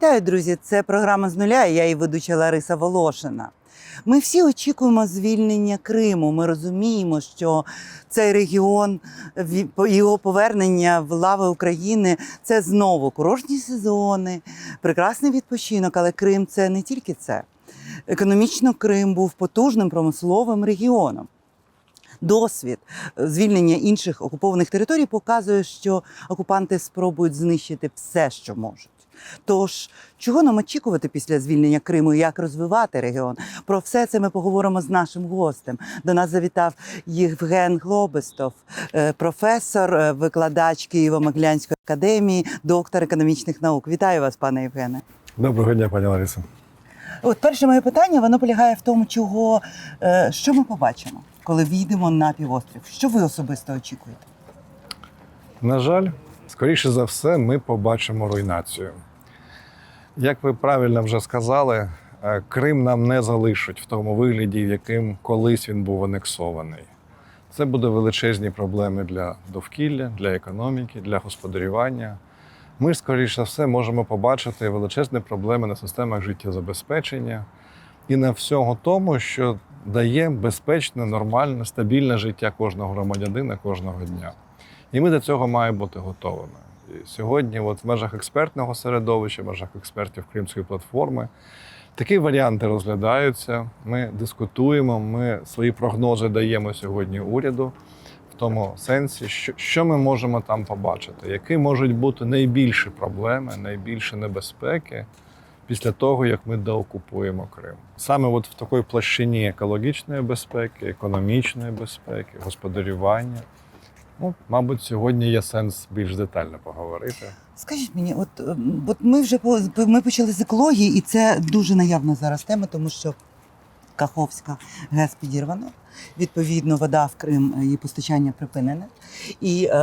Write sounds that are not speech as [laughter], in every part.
Вітаю, друзі! Це програма з нуля. Я її ведуча Лариса Волошина. Ми всі очікуємо звільнення Криму. Ми розуміємо, що цей регіон, його повернення в лави України це знову курортні сезони, прекрасний відпочинок. Але Крим це не тільки це. Економічно Крим був потужним промисловим регіоном. Досвід е, звільнення інших окупованих територій показує, що окупанти спробують знищити все, що можуть. Тож, чого нам очікувати після звільнення Криму і як розвивати регіон? Про все це ми поговоримо з нашим гостем. До нас завітав Євген Глобистов, е, професор, е, викладач Києво-Могилянської академії, доктор економічних наук. Вітаю вас, пане Євгене. Доброго дня, пані Лариса. От перше моє питання воно полягає в тому, чого е, що ми побачимо, коли війдемо на півострів. Що ви особисто очікуєте? На жаль, скоріше за все, ми побачимо руйнацію. Як ви правильно вже сказали, е, Крим нам не залишать в тому вигляді, в яким колись він був анексований. Це буде величезні проблеми для довкілля, для економіки, для господарювання. Ми, скоріше за все, можемо побачити величезні проблеми на системах життєзабезпечення і на всьому тому, що дає безпечне, нормальне, стабільне життя кожного громадянина кожного дня. І ми до цього маємо бути готовими. Сьогодні, от в межах експертного середовища, в межах експертів Кримської платформи, такі варіанти розглядаються. Ми дискутуємо, ми свої прогнози даємо сьогодні уряду в тому сенсі, що, що ми можемо там побачити, які можуть бути найбільші проблеми, найбільші небезпеки після того, як ми доокупуємо Крим. Саме от в такій площині екологічної безпеки, економічної безпеки, господарювання. Ну, мабуть, сьогодні є сенс більш детально поговорити. Скажіть мені, от, е, от ми вже ми почали з екології, і це дуже наявна зараз тема, тому що Каховська ГЕС підірвано. Відповідно, вода в Крим е, її постачання припинене. І е,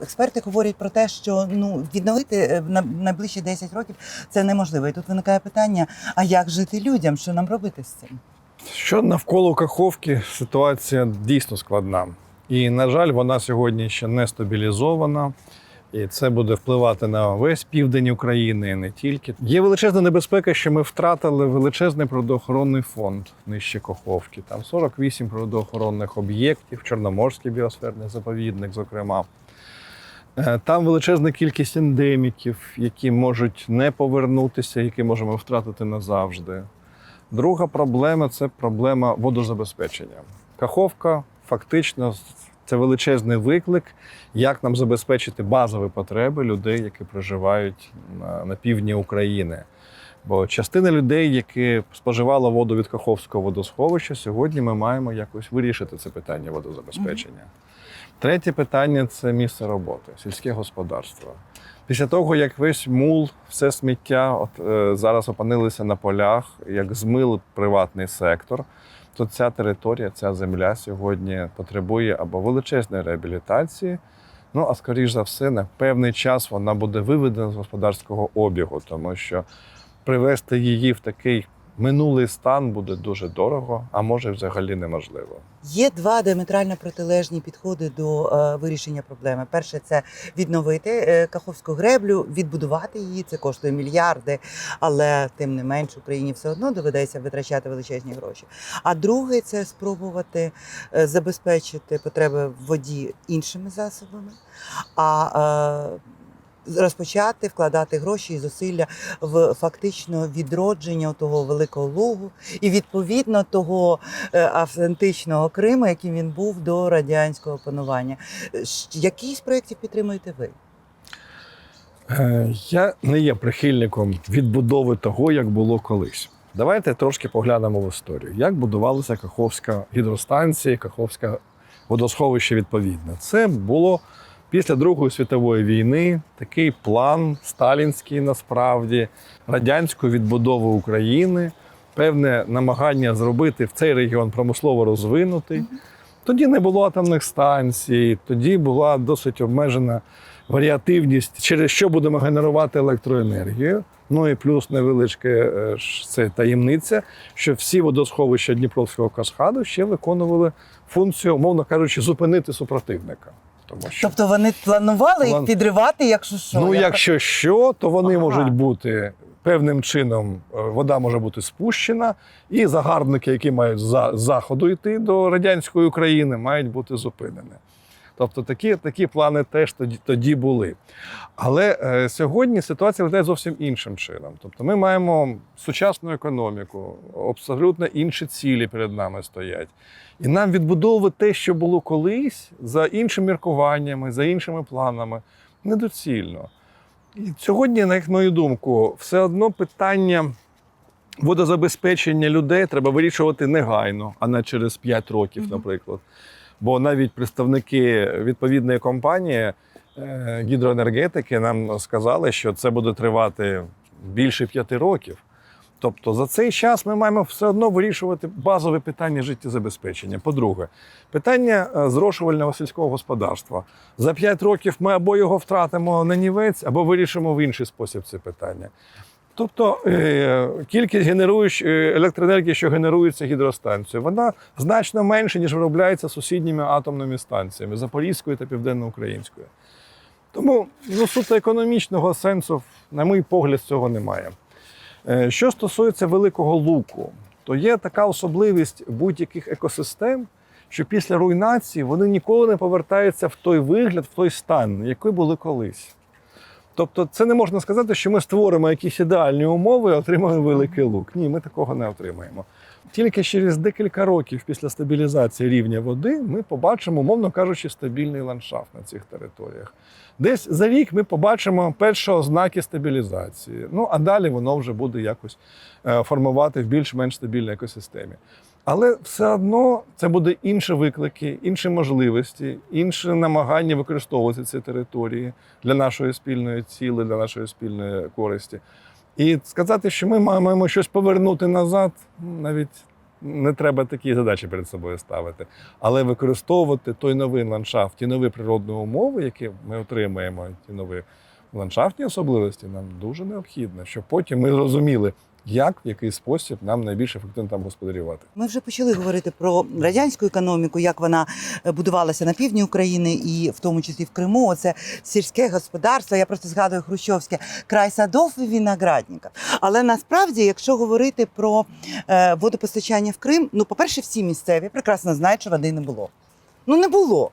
експерти говорять про те, що ну відновити е, на найближчі 10 років це неможливо. І тут виникає питання: а як жити людям? Що нам робити з цим? Що навколо Каховки ситуація дійсно складна. І, на жаль, вона сьогодні ще не стабілізована. І це буде впливати на весь південь України, не тільки. Є величезна небезпека, що ми втратили величезний природоохоронний фонд нижче Каховки. Там 48 природоохоронних об'єктів, Чорноморський біосферний заповідник, зокрема. Е, Там величезна кількість ендеміків, які можуть не повернутися, які можемо втратити назавжди. Друга проблема це проблема водозабезпечення. Каховка фактично це величезний виклик, як нам забезпечити базові потреби людей, які проживають на, на півдні України. Бо частина людей, які споживала воду від Каховського водосховища, сьогодні ми маємо якось вирішити це питання водозабезпечення. Третє питання це місце роботи, сільське господарство. Після того, як весь мул, все сміття от, е, зараз опинилися на полях, як змив приватний сектор, то ця територія, ця земля сьогодні потребує або величезної реабілітації, ну а скоріш за все, на певний час вона буде виведена з господарського обігу, тому що привести її в такий минулий стан буде дуже дорого, а може взагалі неможливо. Є два діаметрально протилежні підходи до е, вирішення проблеми. Перше це відновити е, Каховську греблю, відбудувати її. Це коштує мільярди, але тим не менш Україні все одно доведеться витрачати величезні гроші. А друге це спробувати е, забезпечити потреби в воді іншими засобами. А Розпочати вкладати гроші і зусилля в фактично відродження того великого лугу і відповідно того е, автентичного Криму, яким він був до радянського панування. Який з проєктів підтримуєте ви? Е, Я не є прихильником відбудови того, як було колись. Давайте трошки поглянемо в історію. Як будувалася Каховська гідростанція, Каховське водосховище відповідно. Це було після Другої світової війни такий план сталінський насправді радянської відбудови України, певне намагання зробити в цей регіон промислово розвинутий. Тоді не було атомних станцій, тоді була досить обмежена варіативність, через що будемо генерувати електроенергію. Ну і плюс невеличка е, це таємниця, що всі водосховища Дніпровського каскаду ще виконували функцію, умовно кажучи, зупинити супротивника. Тому що Тобто вони планували їх План- підривати, якщо що? ну, Я якщо що, то вони Ага. можуть бути певним чином е, вода може бути спущена, і загарбники, які мають за з заходу йти до радянської України, мають бути зупинені. Тобто такі, такі плани теж тоді, тоді були. Але е, сьогодні ситуація виглядає зовсім іншим чином. Тобто ми маємо сучасну економіку, абсолютно інші цілі перед нами стоять. І нам відбудовувати те, що було колись, за іншими міркуваннями, за іншими планами, недоцільно. І сьогодні, на їх мою думку, все одно питання водозабезпечення людей треба вирішувати негайно, а не через 5 років, наприклад. Бо навіть представники відповідної компанії е, гідроенергетики нам сказали, що це буде тривати більше п'яти років. Тобто за цей час ми маємо все одно вирішувати базове питання життєзабезпечення. По-друге, питання е, зрошувального сільського господарства. За 5 років ми або його втратимо на нівець, або вирішимо в інший спосіб це питання. Тобто е, кількість генеруюч, е, електроенергії, що генерується гідростанцією, вона значно менше, ніж виробляється сусідніми атомними станціями Запорізькою та Південноукраїнською. Тому ну, суто економічного сенсу, на мій погляд, цього немає. Е, Що стосується великого луку, то є така особливість будь-яких екосистем, що після руйнації вони ніколи не повертаються в той вигляд, в той стан, який були колись. Тобто, це не можна сказати, що ми створимо якісь ідеальні умови і отримаємо великий лук. Ні, ми такого не отримаємо. Тільки через декілька років після стабілізації рівня води ми побачимо, умовно кажучи, стабільний ландшафт на цих територіях. Десь за рік ми побачимо перші ознаки стабілізації. Ну а далі воно вже буде якось е, формувати в більш-менш стабільній екосистемі. Але все одно це буде інші виклики, інші можливості, інше намагання використовувати ці території для нашої спільної цілі, для нашої спільної користі. І сказати, що ми маємо щось повернути назад, навіть не треба такі задачі перед собою ставити. Але використовувати той новий ландшафт, ті нові природні умови, які ми отримаємо, ті нові ландшафтні особливості, нам дуже необхідно, щоб потім ми зрозуміли, як в який спосіб нам найбільш ефективно там господарювати. Ми вже почали говорити про радянську економіку, як вона е, будувалася на півдні України і в тому числі в Криму. Оце сільське господарство. Я просто згадую Хрущовське край садов і виноградників. Але насправді, якщо говорити про е, водопостачання в Крим, ну, по-перше, всі місцеві прекрасно знають, що води не було. Ну не було.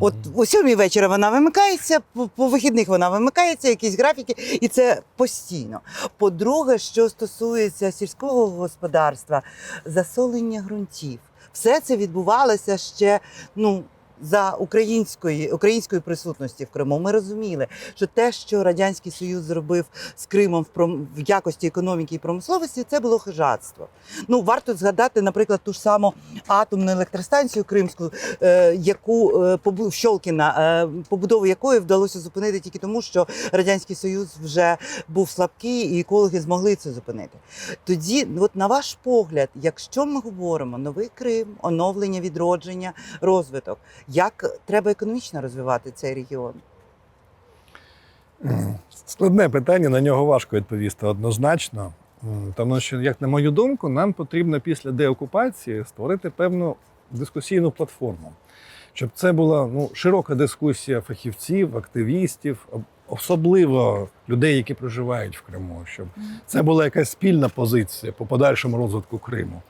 От о сьомій вечора вона вимикається, по, по вихідних вона вимикається, якісь графіки, і це постійно. По-друге, що стосується сільського господарства, засолення ґрунтів, все це відбувалося ще ну. За української української присутності в Криму ми розуміли, що те, що радянський союз зробив з Кримом в пром... в якості економіки і промисловості, це було хижатство. Ну варто згадати, наприклад, ту ж саму атомну електростанцію Кримську, е, яку е, побу- Щолкіна, е, побудову якої вдалося зупинити тільки тому, що радянський союз вже був слабкий, і екологи змогли це зупинити. Тоді, от на ваш погляд, якщо ми говоримо новий Крим, оновлення, відродження, розвиток, як треба економічно розвивати цей регіон? Складне питання, на нього важко відповісти однозначно. Тому що, як на мою думку, нам потрібно після деокупації створити певну дискусійну платформу, щоб це була ну, широка дискусія фахівців, активістів, особливо людей, які проживають в Криму, щоб це була якась спільна позиція по подальшому розвитку Криму.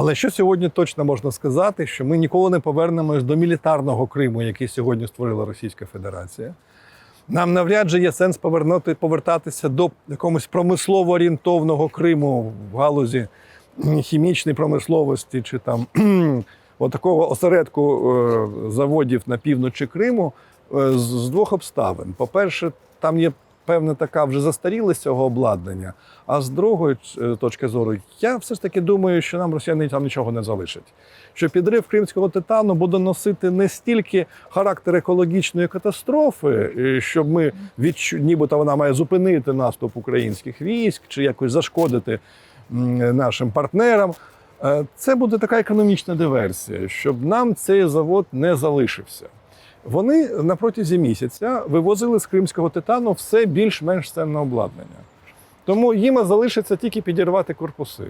Але що сьогодні точно можна сказати, що ми ніколи не повернемось до мілітарного Криму, який сьогодні створила Російська Федерація. Нам навряд чи є сенс повернути, повертатися до якомусь промислово орієнтовного Криму в галузі хімічної промисловості чи там [clears throat] такого осередку е, заводів на півночі Криму е, з двох обставин. По-перше, там є певна така вже застарілість цього обладнання. А з другої е, точки зору, я все ж таки думаю, що нам росіяни там нічого не залишать. Що підрив кримського титану буде носити не стільки характер екологічної катастрофи, е, щоб ми відчу... нібито вона має зупинити наступ українських військ чи якось зашкодити нашим партнерам. Е, Це буде така економічна диверсія, щоб нам цей завод не залишився. Вони на протязі місяця вивозили з кримського титану все більш-менш ценне обладнання. Тому їм залишиться тільки підірвати корпуси.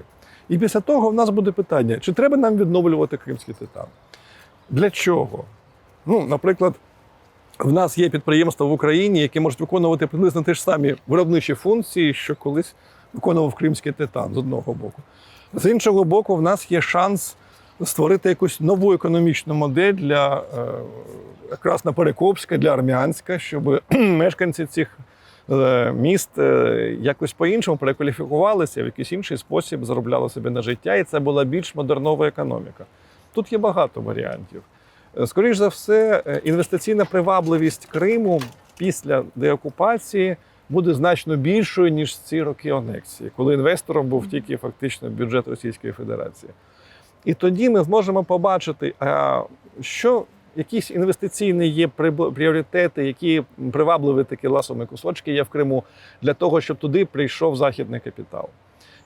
І після того в нас буде питання: чи треба нам відновлювати кримський титан? Для чого? Ну, наприклад, в нас є підприємства в Україні, які можуть виконувати приблизно ті ж самі виробничі функції, що колись виконував кримський титан з одного боку. З іншого боку, в нас є шанс створити якусь нову економічну модель для е, якраз на Перекопська, для Армянська, щоб [clears throat] мешканці цих е, міст е, якось по-іншому перекваліфікувалися, в якийсь інший спосіб заробляли собі на життя, і це була більш модернова економіка. Тут є багато варіантів. Е, Скоріш за все, інвестиційна привабливість Криму після деокупації буде значно більшою, ніж ці роки анексії, коли інвестором був тільки фактично бюджет Російської Федерації. І тоді ми зможемо побачити, що якісь інвестиційні є пріоритети, які привабливі такі ласові кусочки є в Криму для того, щоб туди прийшов західний капітал.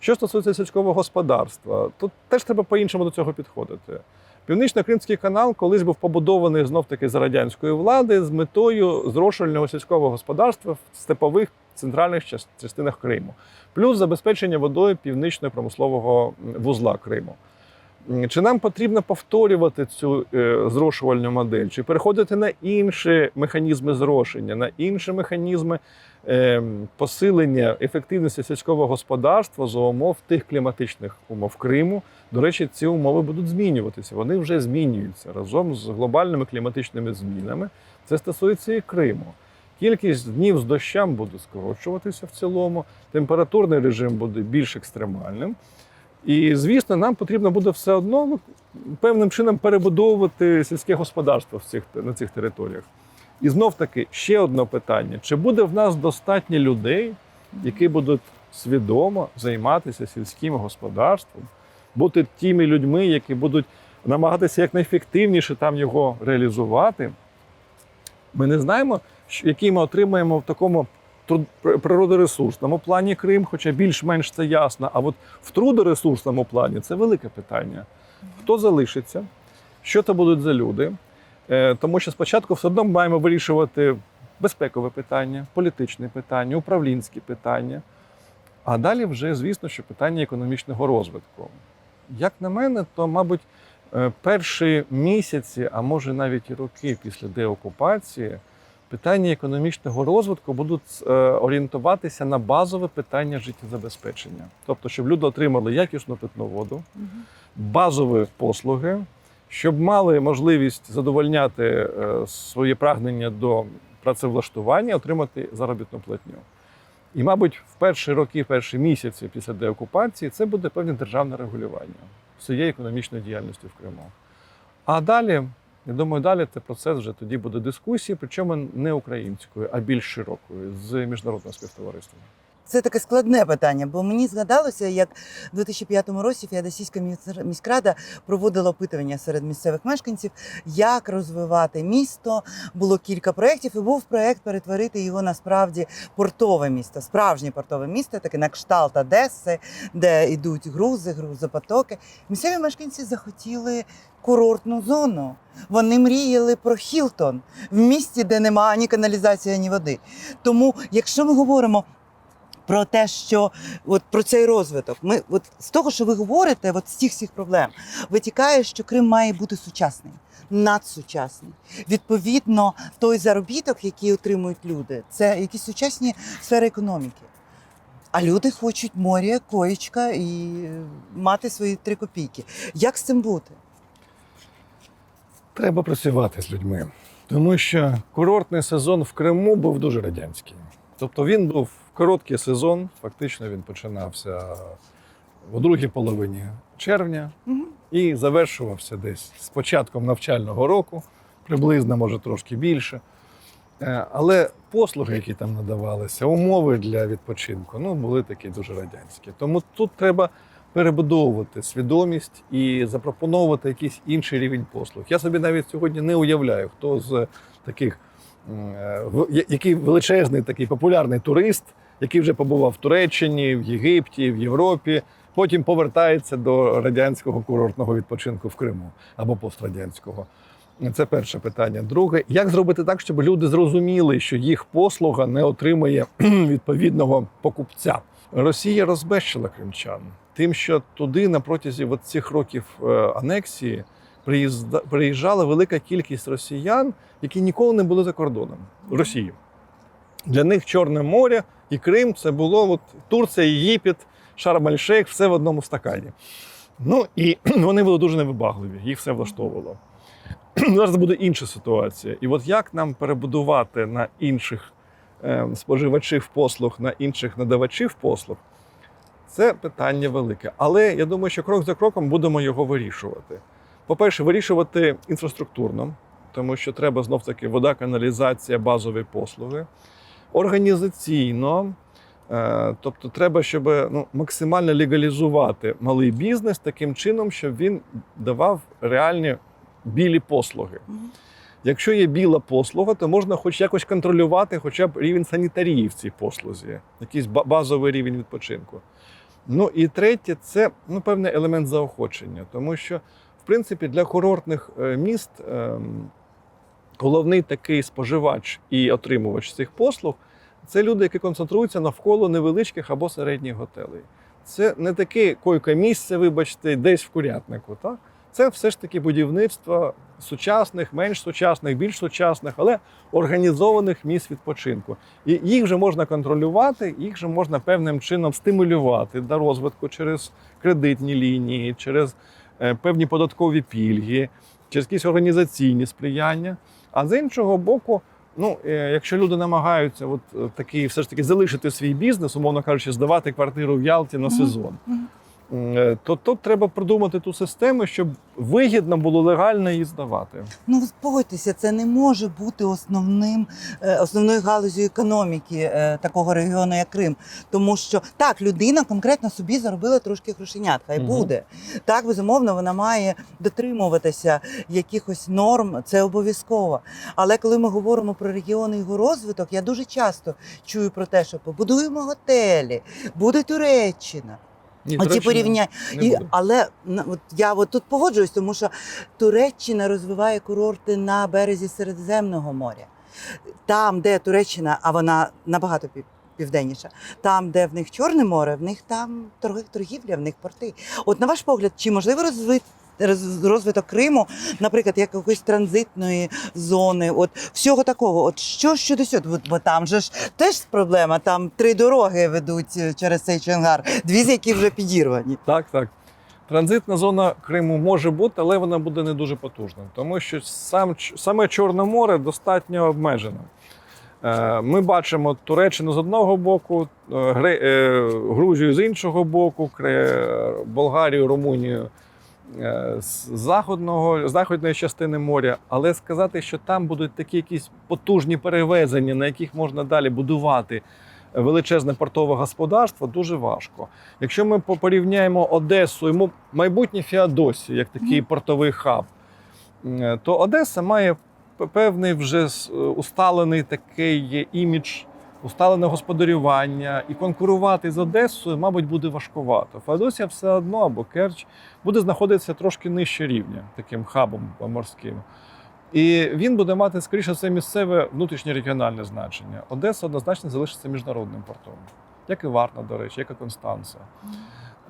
Що стосується сільського господарства, тут теж треба по-іншому до цього підходити. Північно-Кримський канал колись був побудований знов таки за радянської влади з метою зрошувального сільського господарства в степових центральних час- частинах Криму, плюс забезпечення водою північно-промислового вузла Криму. Чи нам потрібно повторювати цю е, зрошувальну модель, чи переходити на інші механізми зрошення, на інші механізми е, посилення ефективності сільського господарства за умов тих кліматичних умов Криму? До речі, ці умови будуть змінюватися. Вони вже змінюються разом з глобальними кліматичними змінами. Це стосується і Криму. Кількість днів з дощам буде скорочуватися в цілому, температурний режим буде більш екстремальним. І, звісно, нам потрібно буде все одно ну, певним чином перебудовувати сільське господарство в цих, на цих територіях. І знов таки ще одне питання: чи буде в нас достатньо людей, які будуть свідомо займатися сільським господарством, бути тими людьми, які будуть намагатися якнайефективніше там його реалізувати? Ми не знаємо, який ми отримаємо в такому природоресурсному плані Крим, хоча більш-менш це ясно. А от в трудоресурсному плані це велике питання. Хто залишиться? Що це будуть за люди? Е, Тому що спочатку все одно маємо вирішувати безпекове питання, політичне питання, управлінські питання. А далі вже, звісно, що питання економічного розвитку. Як на мене, то, мабуть, е, перші місяці, а може навіть і роки після деокупації, питання економічного розвитку будуть е, орієнтуватися на базове питання життєзабезпечення. Тобто, щоб люди отримали якісну питну воду, базові послуги, щоб мали можливість задовольняти е, своє прагнення до працевлаштування, отримати заробітну платню. І, мабуть, в перші роки, в перші місяці після деокупації це буде певне державне регулювання всієї економічної діяльності в Криму. А далі, я думаю, далі це процес вже тоді буде дискусії, причому не українською, а більш широкою з міжнародним співтовариством. Це таке складне питання, бо мені згадалося, як у 2005 році Феодосійська міськрада проводила опитування серед місцевих мешканців, як розвивати місто. Було кілька проєктів, і був проєкт перетворити його насправді портове місто, справжнє портове місто, таке на кшталт Одеси, де йдуть грузи, грузопотоки. Місцеві мешканці захотіли курортну зону. Вони мріяли про Хілтон в місті, де немає ні каналізації, ні води. Тому, якщо ми говоримо про те, що от про цей розвиток, ми от з того, що ви говорите, от з цих всіх проблем, витікає, що Крим має бути сучасний, надсучасний. Відповідно, той заробіток, який отримують люди, це якісь сучасні сфери економіки. А люди хочуть моря, коєчка і е, мати свої три копійки. Як з цим бути? Треба працювати з людьми, тому що курортний сезон в Криму був дуже радянський. Тобто він був короткий сезон, фактично він починався у другій половині червня Мгм. і завершувався десь з початком навчального року, приблизно, може трошки більше. Е, Але послуги, які там надавалися, умови для відпочинку, ну були такі дуже радянські. Тому тут треба перебудовувати свідомість і запропоновувати якийсь інший рівень послуг. Я собі навіть сьогодні не уявляю, хто з таких, який величезний такий популярний турист, який вже побував в Туреччині, в Єгипті, в Європі, потім повертається до радянського курортного відпочинку в Криму або пострадянського. Це перше питання. Друге, як зробити так, щоб люди зрозуміли, що їх послуга не отримує [clears throat] відповідного покупця? Росія розбещила кримчан тим, що туди на протязі цих років е, анексії приїжджала велика кількість росіян, які ніколи не були за кордоном Росії. Для них Чорне море І Крим це було от, Турція, Єгипет, Шарм-Аль-Шейх, все в одному стакані. Ну і [clears throat] вони були дуже невибагливі, їх все влаштовувало. [clears throat] Зараз буде інша ситуація. І от як нам перебудувати на інших е, споживачів послуг, на інших надавачів послуг, це питання велике. Але я думаю, що крок за кроком будемо його вирішувати. По-перше, вирішувати інфраструктурно, тому що треба знов таки вода, каналізація, базові послуги. Організаційно, е, тобто треба, щоб ну, максимально легалізувати малий бізнес таким чином, щоб він давав реальні білі послуги. Якщо є біла послуга, то можна хоч якось контролювати хоча б рівень санітарії в цій послузі, якийсь базовий рівень відпочинку. Ну і третє, це ну, певний елемент заохочення, тому що, в принципі, для курортних е, міст ем, головний такий споживач і отримувач цих послуг це люди, які концентруються навколо невеличких або середніх готелей. Це не таке койко-місце, вибачте, десь в курятнику. Так? Це все ж таки будівництво сучасних, менш сучасних, більш сучасних, але організованих місць відпочинку. І їх вже можна контролювати, їх вже можна певним чином стимулювати до розвитку через кредитні лінії, через певні податкові пільги, через якісь організаційні сприяння. А з іншого боку, ну, е, якщо люди намагаються от такі все ж таки залишити свій бізнес, умовно кажучи, здавати квартиру в Ялті на сезон, Мгм. е, то тут треба придумати ту систему, щоб вигідно було легально її здавати. Ну, ви погодьтеся, це не може бути основним, е, основною галузю економіки е, такого регіону, як Крим. Тому що так, людина конкретно собі заробила трошки грошенят, хай Мгм. буде. Так, безумовно, вона має дотримуватися якихось норм, це обов'язково. Але коли ми говоримо про регіони і його розвиток, я дуже часто чую про те, що побудуємо готелі, буде Туреччина. Ні, Оці порівняння. І, але от я от тут погоджуюсь, тому що Туреччина розвиває курорти на березі Середземного моря. Там, де Туреччина, а вона набагато південніша, там, де в них Чорне море, в них там торгівля, в них порти. От на ваш погляд, чи можливо розвити? Розвиток Криму, наприклад, як якоїсь транзитної зони, от всього такого. От що щодо цього? От, бо там же ж теж проблема. Там три дороги ведуть е, через цей Чонгар, дві з яких вже підірвані. Так, так. Транзитна зона Криму може бути, але вона буде не дуже потужна, тому що сам, саме Чорне море достатньо обмежено. Е, Ми бачимо Туреччину з одного боку, е, Грузію з іншого боку, Болгарію, Румунію з заходного, заходної частини моря. Але сказати, що там будуть такі якісь потужні перевезення, на яких можна далі будувати величезне портове господарство, дуже важко. Якщо ми по- порівняємо Одесу і майбутнє Феодосію, як такий портовий хаб, е, то Одеса має певний вже е, усталений такий імідж, усталене господарювання, і конкурувати з Одесою, мабуть, буде важкувато. Феодосія все одно або Керч буде знаходитися трошки нижче рівня, таким хабом морським. І він буде мати, скоріше, це місцеве внутрішнє регіональне значення. Одеса однозначно залишиться міжнародним портом, як і Варна, до речі, як і Констанца.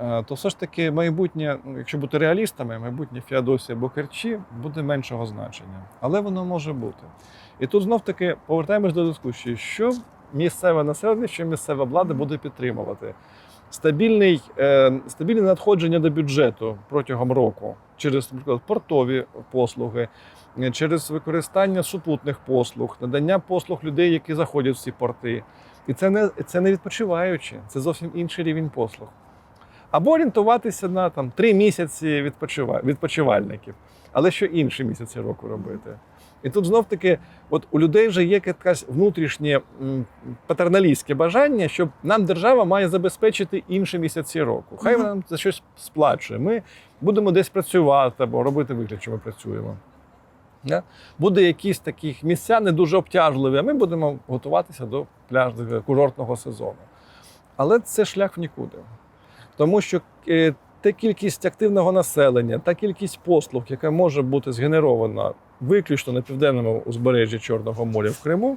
Е, То все ж таки майбутнє, ну, якщо бути реалістами, майбутнє Феодосія або Керчі буде меншого значення. Але воно може бути. І тут знов таки повертаємось до дискусії, що місцеве населення, що місцева влада буде підтримувати. Стабільний, е, стабільне надходження до бюджету протягом року через, наприклад, портові послуги, е, через використання супутних послуг, надання послуг людей, які заходять в ці порти. І це не, це не відпочиваючи, це зовсім інший рівень послуг. Або орієнтуватися на там, три місяці відпочива... відпочивальників, але що інші місяці року робити. І тут знов таки, от у людей вже є якесь внутрішнє патерналістське бажання, щоб нам держава має забезпечити інші місяці року. Хай вона нам за щось сплачує. Ми будемо десь працювати або робити вигляд, що ми працюємо. Да? Буде якісь такі місця не дуже обтяжливі, а ми будемо готуватися до пляжного курортного сезону. Але це шлях в нікуди. Тому що е, та кількість активного населення, та кількість послуг, яка може бути згенерована виключно на південному узбережжі Чорного моря в Криму,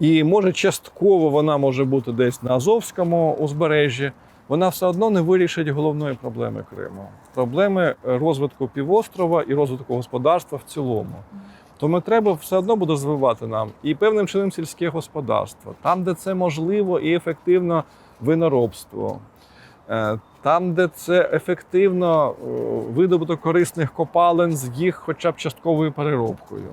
і може частково вона може бути десь на Азовському узбережжі, вона все одно не вирішить головної проблеми Криму. Проблеми розвитку півострова і розвитку господарства в цілому. то ми треба все одно буде розвивати нам і певним чином сільське господарство, там, де це можливо і ефективно виноробство, Е, там, де це ефективно е, видобуток корисних копалин з їх хоча б частковою переробкою.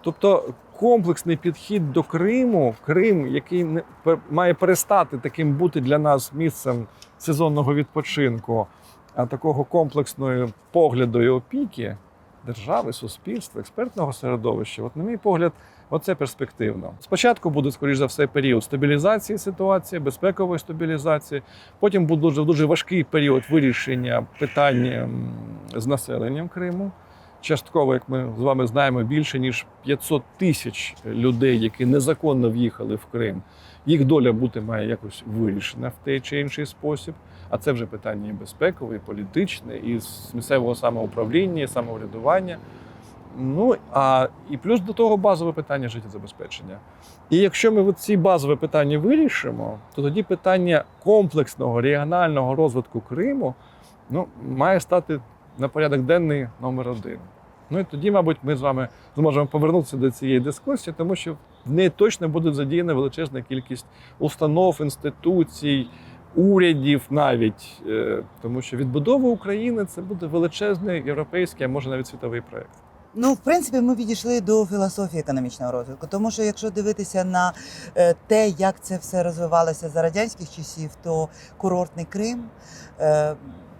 Тобто комплексний підхід до Криму, Крим, який не пер- має перестати таким бути для нас місцем сезонного відпочинку, а такого комплексної погляду і опіки держави, суспільства, експертного середовища. От, на мій погляд, оце перспективно. Спочатку буде, скоріш за все, період стабілізації ситуації, безпекової стабілізації. Потім буде дуже, дуже важкий період вирішення питань з населенням Криму. Частково, як ми з вами знаємо, більше ніж 500 тисяч людей, які незаконно в'їхали в Крим. Їх доля бути має якось вирішена в той чи інший спосіб. А це вже питання і безпекове, і політичне, і з місцевого самоуправління, і самоврядування. Ну а і плюс до того базове питання життєзабезпечення. І якщо ми ці базові питання вирішимо, то тоді питання комплексного регіонального розвитку Криму ну, має стати на порядок денний номер один. Ну і тоді, мабуть, ми з вами зможемо повернутися до цієї дискусії, тому що в неї точно буде задіяна величезна кількість установ, інституцій, урядів навіть, Е, тому що відбудова України це буде величезний європейський, а може навіть світовий проект. Ну, в принципі, ми підійшли до філософії економічного розвитку, тому що якщо дивитися на е, те, як це все розвивалося за радянських часів, то курортний Крим, е,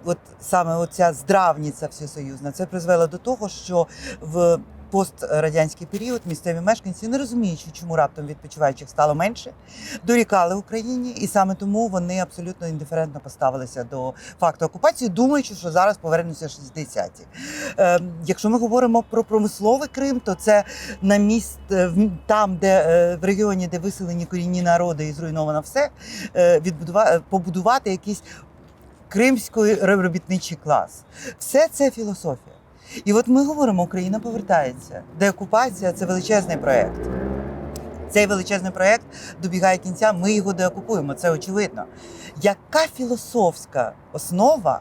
от саме оця здравниця всесоюзна, це призвело до того, що в пострадянський період місцеві мешканці, не розуміючи, чому раптом відпочиваючих стало менше, дорікали Україні, і саме тому вони абсолютно індиферентно поставилися до факту окупації, думаючи, що зараз повернуться 60-ті. Е, якщо ми говоримо про промисловий Крим, то це на міст е, там, де е, в регіоні, де виселені корінні народи і зруйновано все, е, відбудува- е, побудувати якийсь кримський робітничий клас. Все це філософія. І от ми говоримо, Україна повертається. Деокупація це величезний проєкт. Цей величезний проєкт добігає кінця, ми його деокупуємо, це очевидно. Яка філософська основа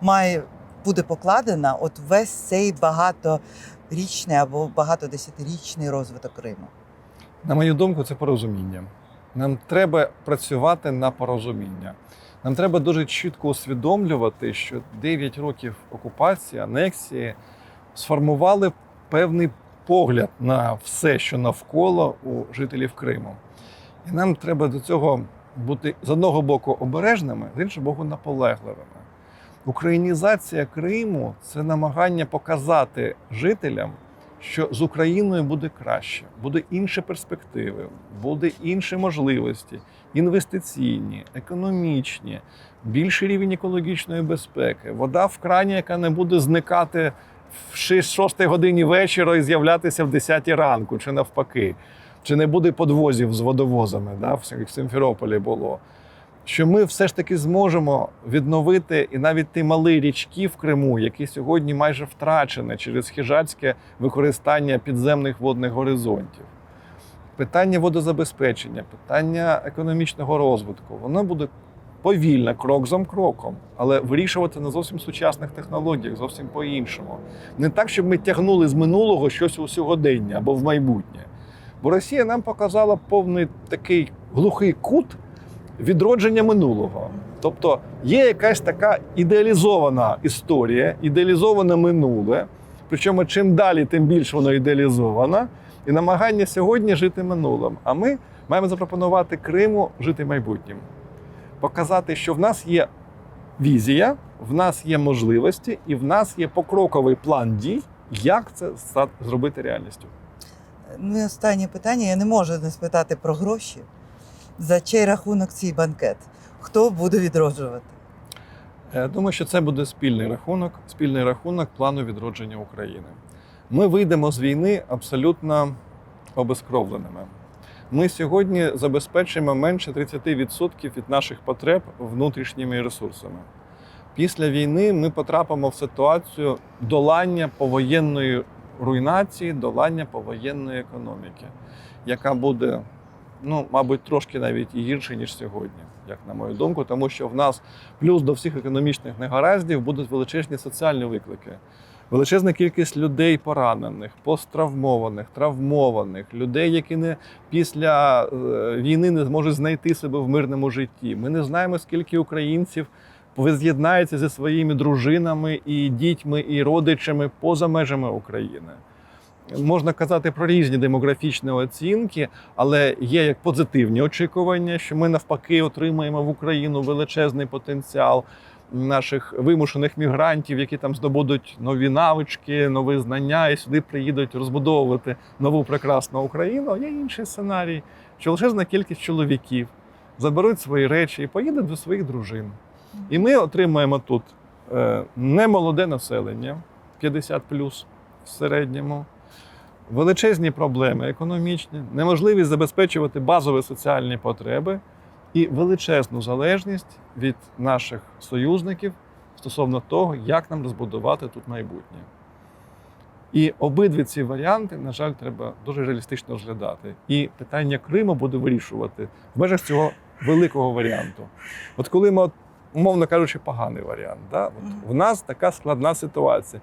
має буде покладена от весь цей багаторічний або багатодесятирічний розвиток Криму? На мою думку, це порозуміння. Нам треба працювати на порозуміння. Нам треба дуже чітко усвідомлювати, що 9 років окупації, анексії сформували певний погляд на все, що навколо у жителів Криму. І нам треба до цього бути з одного боку обережними, з іншого боку, наполегливими. Українізація Криму це намагання показати жителям, що з Україною буде краще, буде інші перспективи, буде інші можливості, інвестиційні, економічні, більший рівень екологічної безпеки, вода в крані, яка не буде зникати в 6 годині вечора і з'являтися в 10 ранку, чи навпаки, чи не буде подвозів з водовозами, да, в Симферополі було. Що ми все ж таки зможемо відновити і навіть ті малі річки в Криму, які сьогодні майже втрачені через хижацьке використання підземних водних горизонтів. Питання водозабезпечення, питання економічного розвитку, воно буде повільно, крок за кроком, але вирішувати на зовсім сучасних технологіях, зовсім по-іншому. Не так, щоб ми тягнули з минулого щось у сьогодення або в майбутнє. Бо Росія нам показала повний такий глухий кут відродження минулого. Тобто є якась така ідеалізована історія, ідеалізоване минуле. Причому чим далі, тим більше воно ідеалізовано, і намагання сьогодні жити минулим. А ми маємо запропонувати Криму жити майбутнім, показати, що в нас є візія, в нас є можливості, і в нас є покроковий план дій, як це зробити реальністю. Ну останнє питання. Я не можу не спитати про гроші. За чий рахунок цей банкет? Хто буде відроджувати? Я думаю, що це буде спільний рахунок, спільний рахунок плану відродження України. Ми вийдемо з війни абсолютно обезкровленими. Ми сьогодні забезпечуємо менше 30% від наших потреб внутрішніми ресурсами. Після війни ми потрапимо в ситуацію долання повоєнної руйнації, долання повоєнної економіки, яка буде, ну, мабуть, трошки навіть і гірше, ніж сьогодні, як на мою думку, тому що в нас плюс до всіх економічних негараздів будуть величезні соціальні виклики. величезна кількість людей поранених, посттравмованих, травмованих, людей, які не після е, війни не зможуть знайти себе в мирному житті. Ми не знаємо, скільки українців з'єднається зі своїми дружинами і дітьми і родичами поза межами України. Можна казати про різні демографічні оцінки, але є як позитивні очікування, що ми навпаки отримаємо в Україну величезний потенціал наших вимушених мігрантів, які там здобудуть нові навички, нові знання і сюди приїдуть розбудовувати нову прекрасну Україну. Є інший сценарій, що величезна кількість чоловіків заберуть свої речі і поїдуть до своїх дружин. І ми отримаємо тут е, немолоде населення 50 плюс в середньому, величезні проблеми економічні, неможливість забезпечувати базові соціальні потреби і величезну залежність від наших союзників стосовно того, як нам розбудувати тут майбутнє. І обидві ці варіанти, на жаль, треба дуже реалістично розглядати. І питання Криму буде вирішувати в межах цього великого варіанту. От коли ми, умовно кажучи, поганий варіант, да? от в нас така складна ситуація.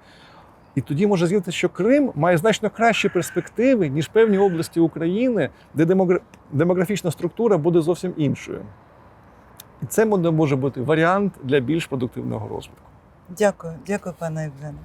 І тоді може з'явитися, що Крим має значно кращі перспективи, ніж певні області України, де демографічна структура буде зовсім іншою. І це може бути варіант для більш продуктивного розвитку. Дякую, дякую, пане Євгене.